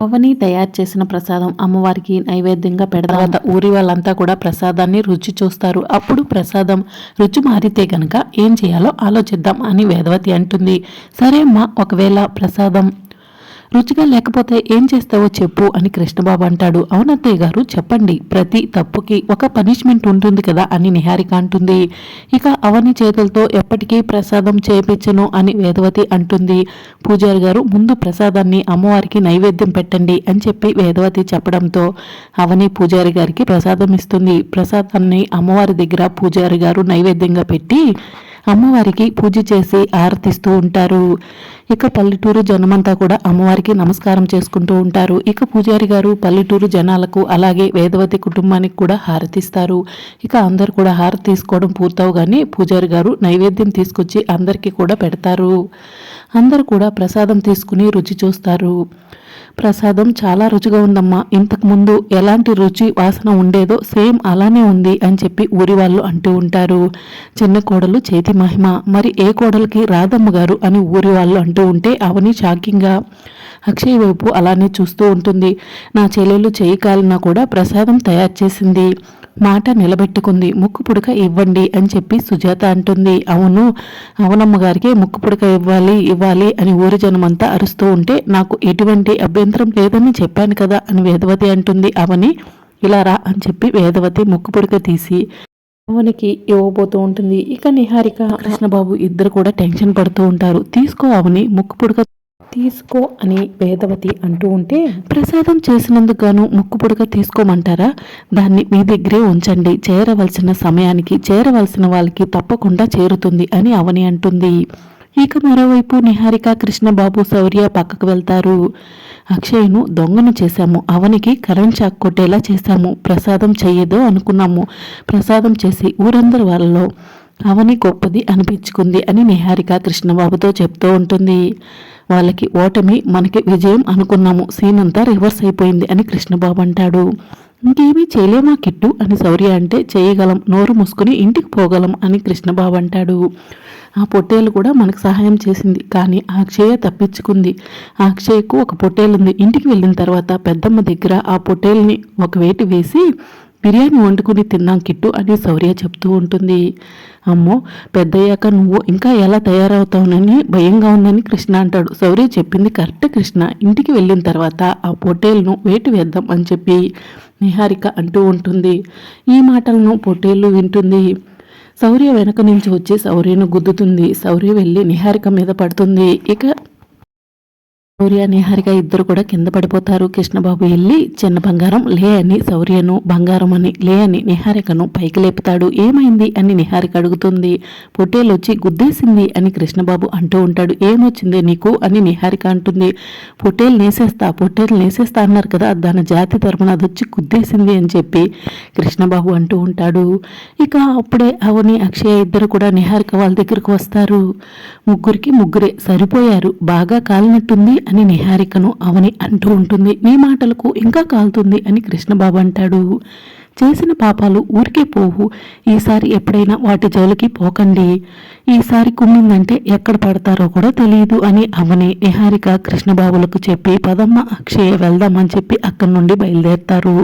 అవని తయారు చేసిన ప్రసాదం అమ్మవారికి నైవేద్యంగా పెడతారు ఊరి వాళ్ళంతా కూడా ప్రసాదాన్ని రుచి చూస్తారు. అప్పుడు ప్రసాదం రుచి మారితే గనక ఏం చేయాలో ఆలోచిద్దాం అని వేదవతి అంటుంది. సరే అమ్మ ఒకవేళ ప్రసాదం రుచిగా లేకపోతే ఏం చేస్తావో చెప్పు అని కృష్ణబాబు అంటాడు. అవునత్తయ్య గారు చెప్పండి. ప్రతి తప్పుకి ఒక పనిష్మెంట్ ఉంటుంది కదా అని నిహారిక అంటుంది. ఇక అవని చేతులతో ఎప్పటికీ ప్రసాదం చేపించను అని వేదవతి అంటుంది. పూజారి గారు ముందు ప్రసాదాన్ని అమ్మవారికి నైవేద్యం పెట్టండి అని చెప్పి వేదవతి చెప్పడంతో అవని పూజారి గారికి ప్రసాదం ఇస్తుంది. ప్రసాదాన్ని అమ్మవారి దగ్గర పూజారి గారు నైవేద్యంగా పెట్టి అమ్మవారికి పూజ చేసి ఆరతిస్తూ ఉంటారు. ఇక పల్లెటూరు జనమంతా కూడా అమ్మవారికి నమస్కారం చేసుకుంటూ ఉంటారు. ఇక పూజారి గారు పల్లెటూరు జనాలకు అలాగే వేదవతి కుటుంబానికి కూడా హారతిస్తారు. ఇక అందరు కూడా హారతి తీసుకోవడం పూర్తవగానే పూజారి గారు నైవేద్యం తీసుకొచ్చి అందరికీ కూడా పెడతారు. అందరూ కూడా ప్రసాదం తీసుకుని రుచి చూస్తారు. ప్రసాదం చాలా రుచిగా ఉందమ్మా. ఇంతకు ముందు ఎలాంటి రుచి వాసన ఉండేదో సేమ్ అలానే ఉంది అని చెప్పి ఊరి వాళ్ళు అంటూ ఉంటారు. చిన్న కోడలు చేతి మహిమ. మరి ఏ కోడలికి రాధమ్మ గారు అని ఊరి వాళ్ళు అంటూ ఉంటే అవని షాకింగ్గా అక్షయ్ వైపు అలానే చూస్తూ ఉంటుంది. నా చెల్లెలు చేయి కాలినా కూడా ప్రసాదం తయారు చేసింది. మాట నిలబెట్టుకుంది. ముక్కు పుడక ఇవ్వండి అని చెప్పి సుజాత అంటుంది. అవును అవునమ్మ గారికి ముక్కు పుడక ఇవ్వాలి ఇవ్వాలి అని ఊరి జనమంతా అరుస్తూ ఉంటే నాకు ఎటువంటి అభ్యంతరం లేదని చెప్పాను కదా అని వేదవతి అంటుంది. అవని ఇలా రా అని చెప్పి వేదవతి ముక్కు పుడక తీసి అవనికి ఇవ్వబోతూ ఉంటుంది. ఇక నిహారిక కృష్ణబాబు ఇద్దరు కూడా టెన్షన్ పడుతూ ఉంటారు. తీసుకో అవని ముక్కు పుడక తీసుకో అని వేదవతి అంటూ ఉంటే ప్రసాదం చేసినందుకు గాను ముక్కు పొడక తీసుకోమంటారా? దాన్ని మీ దగ్గరే ఉంచండి. చేరవలసిన సమయానికి చేరవలసిన వాళ్ళకి తప్పకుండా చేరుతుంది అని అవని అంటుంది. ఇక మరోవైపు నిహారిక కృష్ణబాబు శౌర్య పక్కకు వెళ్తారు. అక్షయ్ను దొంగను చేశాము. అవనికి కరెంట్ షాక్ కొట్టేలా చేశాము. ప్రసాదం చెయ్యదో అనుకున్నాము. ప్రసాదం చేసి ఊరందరి వాళ్ళలో అవని గొప్పది అనిపించుకుంది అని నిహారిక కృష్ణబాబుతో చెప్తూ ఉంటుంది. వాళ్ళకి ఓటమి మనకి విజయం అనుకున్నాము. సీన్ అంతా రివర్స్ అయిపోయింది అని కృష్ణబాబు అంటాడు. ఇంకేమీ చేయలేమా కిట్టు? అని శౌర్య అంటే చేయగలం నోరు మూసుకుని ఇంటికి పోగలం అని కృష్ణబాబు అంటాడు. ఆ పొట్టేలు కూడా మనకు సహాయం చేసింది. కానీ అక్షయ తప్పించుకుంది. అక్షయకు ఒక పొట్టేలు ఉంది ఇంటికి వెళ్ళిన తర్వాత పెద్దమ్మ దగ్గర ఆ పొట్టేల్ని ఒక వేటి వేసి బిర్యానీ వండుకుని తిన్నాం కిట్టు అని శౌర్య చెప్తూ ఉంటుంది. అమ్మో పెద్దయ్యాక నువ్వు ఇంకా ఎలా తయారవుతావునని భయంగా ఉందని కృష్ణ అంటాడు. శౌర్య చెప్పింది కరెక్ట్ కృష్ణ. ఇంటికి వెళ్ళిన తర్వాత ఆ పొట్టేలును వేటు వేద్దాం అని చెప్పి నిహారిక అంటూ ఉంటుంది. ఈ మాటలను పొట్టేళ్ళు వింటుంది. శౌర్య వెనక నుంచి వచ్చి శౌర్యను గుద్దుతుంది. శౌర్య వెళ్ళి నిహారిక మీద పడుతుంది. ఇక శౌర్య నిహారిక ఇద్దరు కూడా కింద పడిపోతారు. కృష్ణబాబు వెళ్ళి చిన్న బంగారం లే అని శౌర్యను బంగారం అని లే అని నిహారికను పైకి లేపుతాడు. ఏమైంది అని నిహారిక అడుగుతుంది. పొట్టేలు వచ్చి గుద్దేసింది అని కృష్ణబాబు అంటూ ఉంటాడు. ఏమొచ్చింది నీకు అని నిహారిక అంటుంది. పొట్టేలు నేసేస్తా పొట్టేలు నేసేస్తా అన్నారు కదా దాని జాతి తరపున అది వచ్చి గుద్దేసింది అని చెప్పి కృష్ణబాబు అంటూ ఉంటాడు. ఇక అప్పుడే అవని అక్షయ ఇద్దరు కూడా నిహారిక వాళ్ళ దగ్గరకు వస్తారు. ముగ్గురికి ముగ్గురే సరిపోయారు. బాగా కాలినట్టుంది అని నిహారికను అవని అంటూ ఉంటుంది. నీ మాటలకు ఇంకా కాలుతుంది అని కృష్ణబాబు అంటాడు. చేసిన పాపాలు ఊరికే పోవు. ఈసారి ఎప్పుడైనా వాటి జోలికి పోకండి. ఈసారి కుమ్మిందంటే ఎక్కడ పడతారో కూడా తెలియదు అని అవని నిహారిక కృష్ణబాబులకు చెప్పి పదమ్మ అక్షయ వెళ్దామని చెప్పి అక్కడి నుండి బయలుదేరుతారు.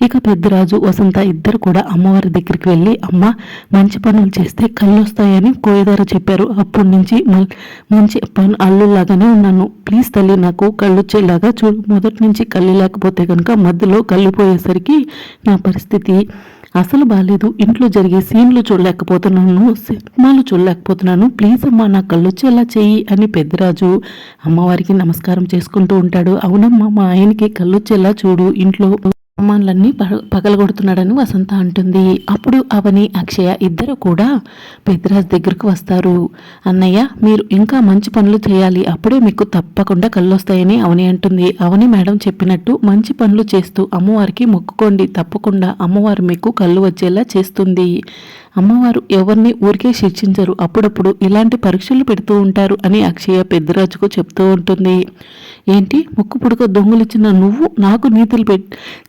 ఇక పెద్దరాజు వసంత ఇద్దరు కూడా అమ్మవారి దగ్గరికి వెళ్ళి అమ్మ మంచి పనులు చేస్తే కళ్ళు వస్తాయని కోయదార చెప్పారు. అప్పటి నుంచి మంచి పను అల్లులాగానే ఉన్నాను. ప్లీజ్ తల్లి నాకు కళ్ళు వచ్చేలాగా చూడు. మొదటి నుంచి కళ్ళు లేకపోతే కనుక మధ్యలో కళ్ళు పోయేసరికి నా పరిస్థితి అసలు బాగాలేదు ఇంట్లో జరిగే సీన్లు చూడలేకపోతున్నాను. సినిమాలు చూడలేకపోతున్నాను. ప్లీజ్ అమ్మా నా కళ్ళు వచ్చేలా చెయ్యి అని పెద్దరాజు అమ్మవారికి నమస్కారం చేసుకుంటూ ఉంటాడు. అవునమ్మా మా ఆయనకి కళ్ళు వచ్చేలా చూడు. ఇంట్లో సామాన్లన్నీ పగలగొడుతున్నాడని వసంత అంటుంది. అప్పుడు అవని అక్షయ ఇద్దరు కూడా పెద్దరాజు దగ్గరకు వస్తారు. అన్నయ్య మీరు ఇంకా మంచి పనులు చేయాలి. అప్పుడే మీకు తప్పకుండా కళ్ళు వస్తాయని అవని అంటుంది. అవని మేడం చెప్పినట్టు మంచి పనులు చేస్తూ అమ్మవారికి మొక్కుకోండి. తప్పకుండా అమ్మవారు మీకు కళ్ళు వచ్చేలా చేస్తుంది. అమ్మవారు ఎవరిని ఊరికే శిక్షించరు. అప్పుడప్పుడు ఇలాంటి పరీక్షలు పెడుతూ ఉంటారు అని అక్షయ పెద్దరాజుకు చెప్తూ ఉంటుంది. ఏంటి? ముక్కు పుడక దొంగలిచ్చిన నువ్వు నాకు నీతులు పెట్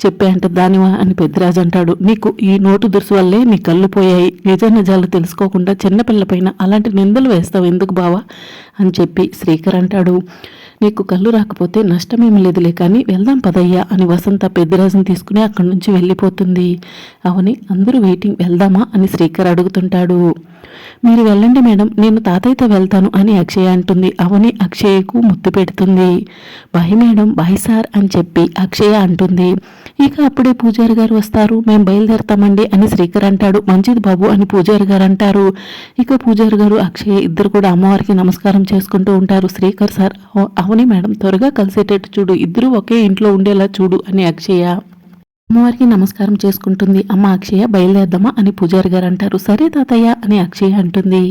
చెప్పాయంట దానివా అని పెద్దరాజు అంటాడు. నీకు ఈ నోటు దురుసు వల్లే నీ కళ్ళు పోయాయి. నిజ నిజాలు తెలుసుకోకుండా చిన్నపిల్లపైన అలాంటి నిందలు వేస్తావు ఎందుకు బావా? అని చెప్పి శ్రీకర్ అంటాడు. నీకు కళ్ళు రాకపోతే నష్టమేమి లేదులే కానీ వెళ్దాం పదయ్యా అని వసంత పెద్దరాజుని తీసుకుని అక్కడి నుంచి వెళ్ళిపోతుంది. అవని అందరూ వెయిటింగ్ వెళ్దామా అని శ్రీకర్ అడుగుతుంటాడు. మీరు వెళ్ళండి మేడం నేను తాతయ్యతో వెళ్తాను అని అక్షయ అంటుంది. అవని అక్షయకు ముద్దు పెడుతుంది. బాయ్ మేడం బాయ్ సార్ అని చెప్పి అక్షయ అంటుంది. ఇక అప్పుడే పూజారి గారు వస్తారు. మేము బయలుదేరతామండి అని శ్రీకర్ అంటాడు. మంచిది బాబు అని పూజారి గారు అంటారు. ఇక పూజారి గారు అక్షయ ఇద్దరు కూడా అమ్మవారికి నమస్కారం చేసుకుంటూ ఉంటారు. శ్రీకర్ సార్ "అవ- అవని మేడం. త్వరగా కలిసేటట్టు చూడు. ఇద్దరు ఒకే ఇంట్లో ఉండేలా చూడు అని అక్షయ. అమ్మవారికి నమస్కారం చేసుకుంటుంది. అమ్మ అక్షయ బయలుదేరదామా అని పూజారి గారు అంటారు. సరే తాతయ్య అని అక్షయ అంటుంది.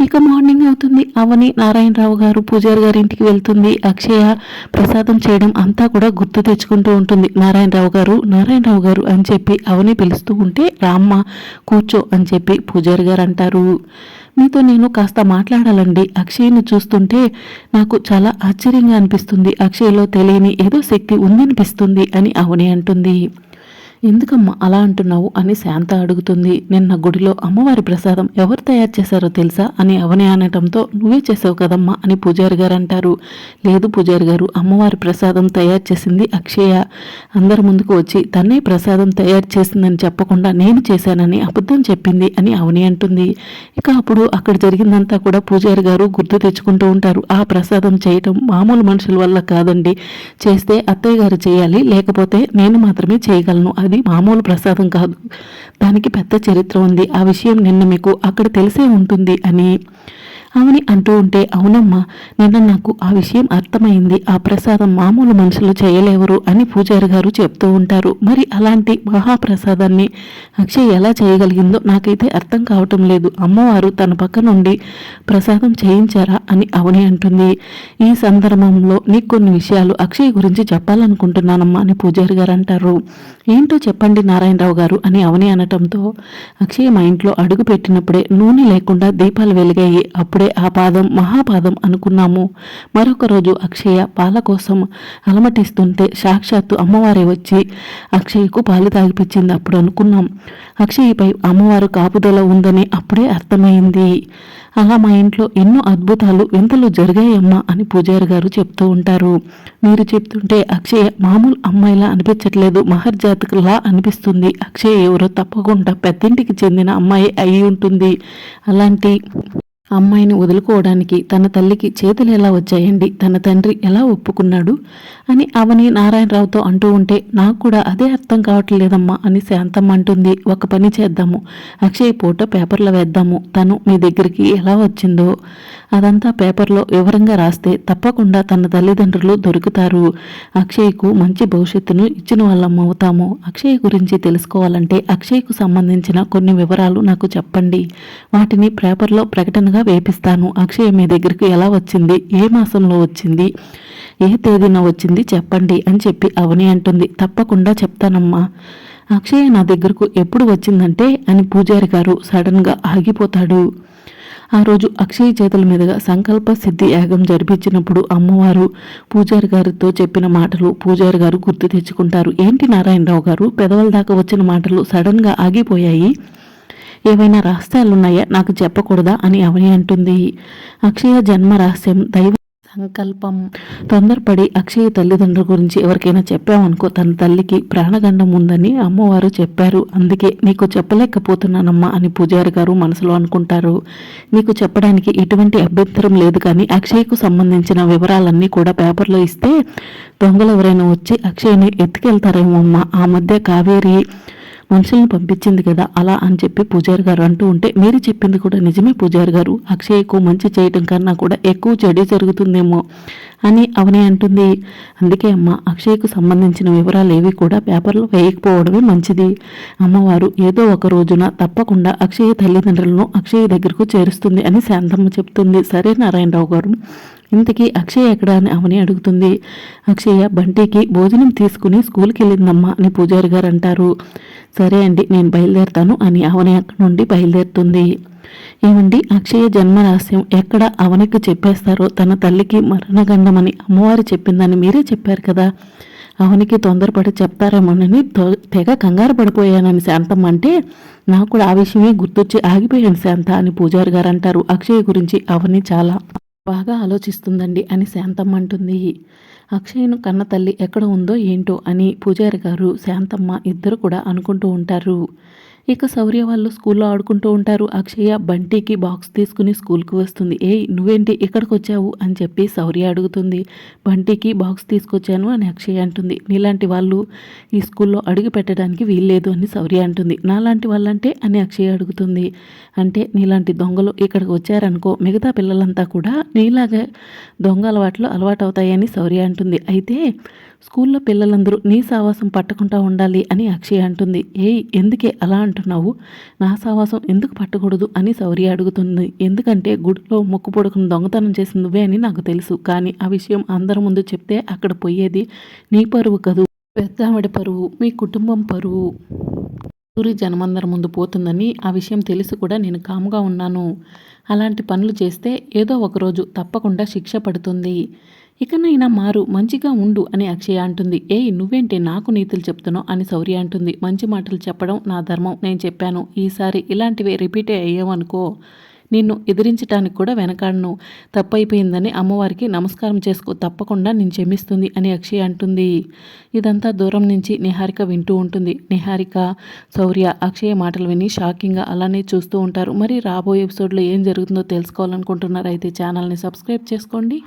ఇక మార్నింగ్ అవుతుంది. అవని నారాయణరావు గారు పూజారి గారి ఇంటికి వెళ్తుంది. అక్షయ ప్రసాదం చేయడం అంతా కూడా గుర్తు తెచ్చుకుంటూ ఉంటుంది. నారాయణరావు గారు నారాయణరావు గారు అని చెప్పి అవని పిలుస్తూ ఉంటే రామ్మ కూర్చో అని చెప్పి పూజారి గారు అంటారు. మీతో నేను కాస్త మాట్లాడాలండి. అక్షయ్ను చూస్తుంటే నాకు చాలా ఆశ్చర్యంగా అనిపిస్తుంది. అక్షయ్లో తెలియని ఏదో శక్తి ఉందనిపిస్తుంది అని అవని అంటుంది. ఎందుకమ్మా అలా అంటున్నావు అని శాంత అడుగుతుంది. నిన్న గుడిలో అమ్మవారి ప్రసాదం ఎవరు తయారు చేశారో తెలుసా అని అవని అనటంతో నువ్వే చేసావు కదమ్మా అని పూజారి గారు అంటారు. లేదు పూజారి గారు అమ్మవారి ప్రసాదం తయారు చేసింది అక్షయ. అందరి ముందుకు వచ్చి తన్నే ప్రసాదం తయారు చేసిందని చెప్పకుండా నేను చేశానని అబద్ధం చెప్పింది అని అవని అంటుంది. ఇక అప్పుడు అక్కడ జరిగిందంతా కూడా పూజారి గారు గుర్తు తెచ్చుకుంటూ ఉంటారు. ఆ ప్రసాదం చేయటం మామూలు మనుషుల వల్ల కాదండి. చేస్తే అత్తయ్య గారు చేయాలి లేకపోతే నేను మాత్రమే చేయగలను. అది మామూలు ప్రసాదం కాదు. దానికి పెద్ద చరిత్ర ఉంది. ఆ విషయం నిన్న మీకు అక్కడ తెలిసే ఉంటుంది అని అవని అంటూ ఉంటే అవునమ్మా నిన్న నాకు ఆ విషయం అర్థమైంది. ఆ ప్రసాదం మామూలు మనుషులు చేయలేవరు అని పూజారి గారు చెప్తూ ఉంటారు. మరి అలాంటి మహాప్రసాదాన్ని అక్షయ్ ఎలా చేయగలిగిందో నాకైతే అర్థం కావటం లేదు. అమ్మవారు తన పక్క నుండి ప్రసాదం చేయించారా అని అవని అంటుంది. ఈ సందర్భంలో నీకు కొన్ని విషయాలు అక్షయ్ గురించి చెప్పాలనుకుంటున్నానమ్మా అని పూజారి గారు అంటారు. ఏంటో చెప్పండి నారాయణరావు గారు అని అవని అనటంతో అక్షయ్ మా ఇంట్లో అడుగు పెట్టినప్పుడే నూనె లేకుండా దీపాలు వెలిగాయి. అప్పుడే ఆ పాదం మహాపాదం అనుకున్నాము. మరొక రోజు అక్షయ పాల కోసం అలమటిస్తుంటే సాక్షాత్తు అమ్మవారే వచ్చి అక్షయ్కు పాలు తాగిపించింది అప్పుడు అనుకున్నాం. అక్షయ్యపై అమ్మవారు కాపుదల ఉందని అప్పుడే అర్థమైంది. అలా మా ఇంట్లో ఎన్నో అద్భుతాలు వింతలు జరిగాయమ్మా అని పూజారి గారు చెప్తూ ఉంటారు. మీరు చెప్తుంటే అక్షయ మామూలు అమ్మాయిలా అనిపించట్లేదు మహర్జాతకులా అనిపిస్తుంది. అక్షయ్ ఎవరో తప్పకుండా పెద్దింటికి చెందిన అమ్మాయి అయి ఉంటుంది. అలాంటి అమ్మాయిని వదులుకోవడానికి తన తల్లికి చేతులు ఎలా వచ్చాయండి? తన తండ్రి ఎలా ఒప్పుకున్నాడు? అని అవని నారాయణరావుతో అంటూ ఉంటే నాకు కూడా అదే అర్థం కావట్లేదమ్మా అని శాంతమ్మ అంటుంది. ఒక పని చేద్దాము. అక్షయ్ ఫోటో పేపర్లో వేద్దాము. తను మీ దగ్గరికి ఎలా వచ్చిందో? అదంతా పేపర్లో వివరంగా రాస్తే తప్పకుండా తన తల్లిదండ్రులు దొరుకుతారు. అక్షయ్కు మంచి భవిష్యత్తును ఇచ్చిన వాళ్ళం అవుతాము. అక్షయ్ గురించి తెలుసుకోవాలంటే అక్షయ్కు సంబంధించిన కొన్ని వివరాలు నాకు చెప్పండి. వాటిని పేపర్లో ప్రకటన ప్రకటనగా వేపిస్తాను. అక్షయ మీ దగ్గరికి ఎలా వచ్చింది? ఏ మాసంలో వచ్చింది? ఏ తేదీన వచ్చింది? చెప్పండి అని చెప్పి అవని అంటుంది. తప్పకుండా చెప్తానమ్మా. అక్షయ నా దగ్గరకు ఎప్పుడు వచ్చిందంటే అని పూజారి గారు సడన్గా ఆగిపోతాడు. ఆ రోజు అక్షయ చేతుల మీదుగా సంకల్ప సిద్ధి యాగం జరిపించినప్పుడు అమ్మవారు పూజారి గారితో చెప్పిన మాటలు పూజారి గారు గుర్తు తెచ్చుకుంటారు. ఏంటి నారాయణరావు గారు? పెదవుల దాకా వచ్చిన మాటలు సడన్గా ఆగిపోయాయి. ఏవైనా రహస్యాలున్నాయా? నాకు చెప్పకూడదా? అని అవని అంటుంది. అక్షయ జన్మ రహస్యం దైవ సంకల్పం. తొందరపడి అక్షయ తల్లిదండ్రుల గురించి ఎవరికైనా చెప్పామనుకో తన తల్లికి ప్రాణగండం ఉందని అమ్మవారు చెప్పారు. అందుకే నీకు చెప్పలేకపోతున్నానమ్మా అని పూజారి గారు మనసులో అనుకుంటారు. నీకు చెప్పడానికి ఎటువంటి అభ్యంతరం లేదు కానీ అక్షయ్కు సంబంధించిన వివరాలన్నీ కూడా పేపర్లో ఇస్తే దొంగలు ఎవరైనా వచ్చి అక్షయ్ని ఎత్తుకెళ్తారేమో అమ్మ. ఆ మధ్య కావేరి మనుషుల్ని పంపించింది కదా అలా అని చెప్పి పూజారి గారు అంటూ ఉంటే మీరు చెప్పింది కూడా నిజమే పూజారి గారు. అక్షయ్కు మంచి చేయటం కన్నా కూడా ఎక్కువ చెడు జరుగుతుందేమో అని అవని అంటుంది. అందుకే అమ్మ అక్షయ్కు సంబంధించిన వివరాలు ఏవి కూడా పేపర్లో వేయకపోవడమే మంచిది. అమ్మవారు ఏదో ఒక రోజున తప్పకుండా అక్షయ తల్లిదండ్రులను అక్షయ దగ్గరకు చేరుస్తుంది అని శాంతమ్మ చెప్తుంది. సరే నారాయణరావు గారు. ఇంతకీ అక్షయ్ ఎక్కడ అని అవని అడుగుతుంది. అక్షయ బంటికి భోజనం తీసుకుని స్కూల్కి వెళ్ళిందమ్మా అని పూజారి గారు అంటారు సరే అండి నేను బయలుదేరుతాను అని అవని అక్కడి నుండి బయలుదేరుతుంది. ఏమండి అక్షయ జన్మ రహస్యం ఎక్కడ అవనికి చెప్పేస్తారో తన తల్లికి మరణగండమని అమ్మవారు చెప్పిందని మీరే చెప్పారు కదా. అవనికి తొందరపడి చెప్తారేమోనని తెగ కంగారు పడిపోయానని శాంతమ్మ అంటే నాకు కూడా ఆ విషయమే గుర్తొచ్చి ఆగిపోయాను శాంత అని పూజారి గారు అంటారు అక్షయ్ గురించి అవని చాలా బాగా ఆలోచిస్తుందండి అని శాంతమ్మ అంటుంది. అక్షయ్ను కన్న తల్లి ఎక్కడ ఉందో ఏంటో అని పూజారి గారు శాంతమ్మ ఇద్దరు కూడా అనుకుంటూ ఉంటారు. ఇక శౌర్య వాళ్ళు స్కూల్లో ఆడుకుంటూ ఉంటారు. అక్షయ బంటికి బాక్స్ తీసుకుని స్కూల్కి వస్తుంది. ఏయ్ నువ్వేంటి ఇక్కడికి వచ్చావు అని చెప్పి శౌర్య అడుగుతుంది. బంటికి బాక్స్ తీసుకొచ్చాను అని అక్షయ అంటుంది. నీలాంటి వాళ్ళు ఈ స్కూల్లో అడుగు పెట్టడానికి వీల్లేదు అని శౌర్య అంటుంది. నాలాంటి వాళ్ళంటే? అని అక్షయ అడుగుతుంది. అంటే నీలాంటి దొంగలు ఇక్కడికి వచ్చారనుకో మిగతా పిల్లలంతా కూడా నీలాగా దొంగ అలవాట్లు అలవాటు అవుతాయని శౌర్య అంటుంది. అయితే స్కూల్లో పిల్లలందరూ నీ సావాసం పట్టకుండా ఉండాలి అని అక్షయ్ అంటుంది. ఏయ్ ఎందుకే అలా అంటున్నావు? నా సావాసం ఎందుకు పట్టకూడదు అని శౌర్య అడుగుతుంది. ఎందుకంటే గుడిలో మొక్కు పొడుకుని దొంగతనం చేసి నువ్వే అని నాకు తెలుసు. కానీ ఆ విషయం అందరి ముందు చెప్తే అక్కడ పోయేది నీ పరువు కదూ? పెద్దావిడ పరువు మీ కుటుంబం పరువు. సూర్య జనమందరి ముందు పోతుందని ఆ విషయం తెలిసి కూడా నేను కాముగా ఉన్నాను. అలాంటి పనులు చేస్తే ఏదో ఒకరోజు తప్పకుండా శిక్ష పడుతుంది. ఇకనైనా మారు మంచిగా ఉండు అని అక్షయ అంటుంది. ఏయ్ నువ్వేంటి నాకు నీతులు చెప్తున్నావు అని శౌర్య అంటుంది. మంచి మాటలు చెప్పడం నా ధర్మం నేను చెప్పాను. ఈసారి ఇలాంటివి రిపీట్ అయ్యావనుకో నిన్ను ఎదిరించడానికి కూడా వెనకాడను. తప్పైపోయిందని అమ్మవారికి నమస్కారం చేసుకో తప్పకుండా నేను క్షమిస్తుంది అని అక్షయ్ అంటుంది. ఇదంతా దూరం నుంచి నిహారిక వింటూ ఉంటుంది. నిహారిక శౌర్య అక్షయ మాటలు విని షాకింగ్గా అలానే చూస్తూ ఉంటారు. మరి రాబోయే ఎపిసోడ్లో ఏం జరుగుతుందో తెలుసుకోవాలనుకుంటున్నారు అయితే ఛానల్ని సబ్స్క్రైబ్ చేసుకోండి.